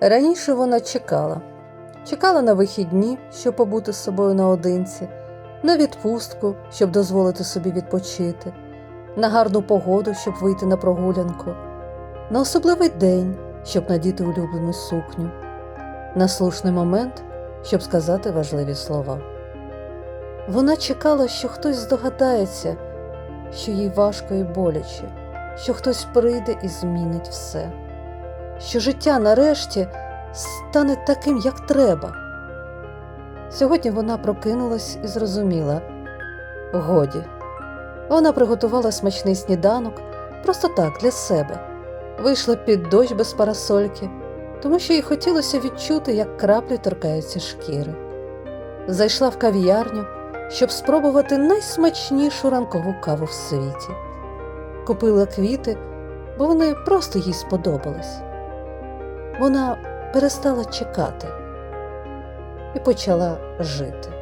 Раніше вона чекала, чекала на вихідні, щоб побути з собою наодинці, на відпустку, щоб дозволити собі відпочити, на гарну погоду, щоб вийти на прогулянку, на особливий день, щоб надіти улюблену сукню, на слушний момент, щоб сказати важливі слова. Вона чекала, що хтось здогадається, що їй важко і боляче, що хтось прийде і змінить все, що життя нарешті стане таким, як треба. Сьогодні вона прокинулась і зрозуміла годі. Вона приготувала смачний сніданок просто так для себе, вийшла під дощ без парасольки, тому що їй хотілося відчути, як краплі торкаються шкіри. Зайшла в кав'ярню, щоб спробувати найсмачнішу ранкову каву в світі. Купила квіти, бо вони просто їй сподобались. Вона перестала чекати і почала жити.